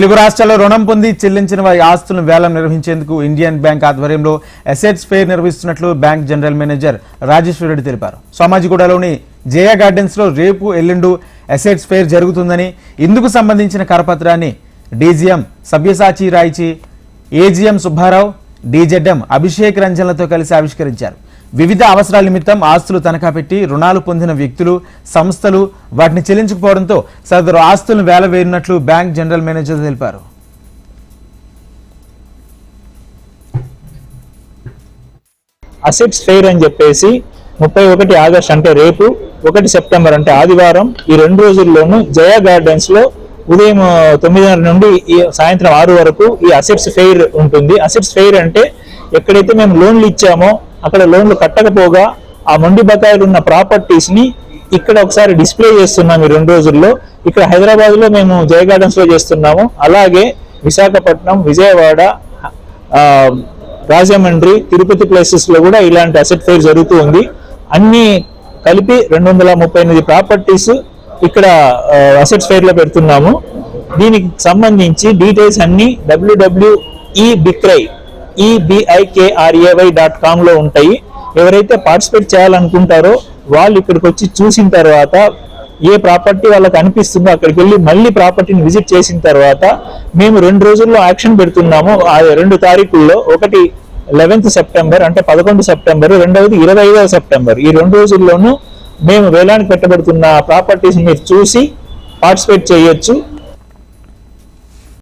తెలుగు రాష్ట్రాల్లో రుణం పొంది చెల్లించిన వారి ఆస్తులను వేలం నిర్వహించేందుకు ఇండియన్ బ్యాంక్ ఆధ్వర్యంలో అసెట్స్ ఫెయిర్ నిర్వహిస్తున్నట్లు bank general manager Rajeshwara Reddy తెలిపారు. సోమాజిగూడలోని జయ గార్డెన్స్లో రేపు ఎల్లుండు అసెట్స్ ఫెయిర్ జరుగుతుందని ఇందుకు సంబంధించిన కరపత్రాన్ని డీజీఎం సభ్యసాచి రాయిచి ఏజీఎం సుబ్బారావు డీజెడ్ఎం అభిషేక్ రంజన్లతో కలిసి ఆవిష్కరించారు. వివిధ అవసరాల నిమిత్తం ఆస్తులు తనఖా పెట్టి రుణాలు పొందిన వ్యక్తులు సంస్థలు వాటిని చెల్లించకపోవడంతో సదరు ఆస్తులను వేలవేరినట్లు బ్యాంక్ జనరల్ మేనేజర్ తెలిపారు. అసెట్స్ ఫెయిర్ అని చెప్పేసి ముప్పై ఒకటి ఆగస్ట్ అంటే రేపు ఒకటి సెప్టెంబర్ అంటే ఆదివారం ఈ రెండు రోజుల్లోనూ జయ గార్డెన్స్లో ఉదయం తొమ్మిదిన్నర నుండి ఈ సాయంత్రం ఆరు వరకు ఈ అసెట్స్ ఫెయిర్ ఉంటుంది. అసెట్స్ ఫెయిర్ అంటే ఎక్కడైతే మేము లోన్లు ఇచ్చామో అక్కడ లోన్లు కట్టకపోగా ఆ మొండి బకాయిలు ఉన్న ప్రాపర్టీస్ని ఇక్కడ ఒకసారి డిస్ప్లే చేస్తున్నాం ఈ రెండు రోజుల్లో. ఇక్కడ హైదరాబాద్లో మేము జయ గార్డెన్స్లో చేస్తున్నాము. అలాగే విశాఖపట్నం విజయవాడ రాజమండ్రి తిరుపతి ప్లేసెస్లో కూడా ఇలాంటి అసెట్ ఫైర్ జరుగుతూ ఉంది. అన్ని కలిపి రెండు వందల ముప్పై ఎనిమిది ప్రాపర్టీస్ ఇక్కడ అసెట్స్ ఫెయిర్లో పెడుతున్నాము. దీనికి సంబంధించి డీటెయిల్స్ అన్ని డబ్ల్యూడబ్ల్యూఈ బిక్రై ఈబిఐకేఆర్ఏవై డాట్ కామ్లో ఉంటాయి. ఎవరైతే పార్టిసిపేట్ చేయాలనుకుంటారో వాళ్ళు ఇక్కడికి వచ్చి చూసిన తర్వాత ఏ ప్రాపర్టీ వాళ్ళకి అనిపిస్తుందో అక్కడికి వెళ్ళి మళ్ళీ ప్రాపర్టీని విజిట్ చేసిన తర్వాత మేము రెండు రోజుల్లో యాక్షన్ పెడుతున్నాము. ఆ రెండు తారీఖుల్లో ఒకటి లెవెన్త్ సెప్టెంబర్ అంటే పదకొండు సెప్టెంబర్ రెండవది ఇరవై ఐదవ సెప్టెంబర్ ఈ రెండు రోజుల్లోనూ మేము వేలానికి పెట్టబడుతున్న ప్రాపర్టీస్ మీరు చూసి పార్టిసిపేట్ చేయొచ్చు.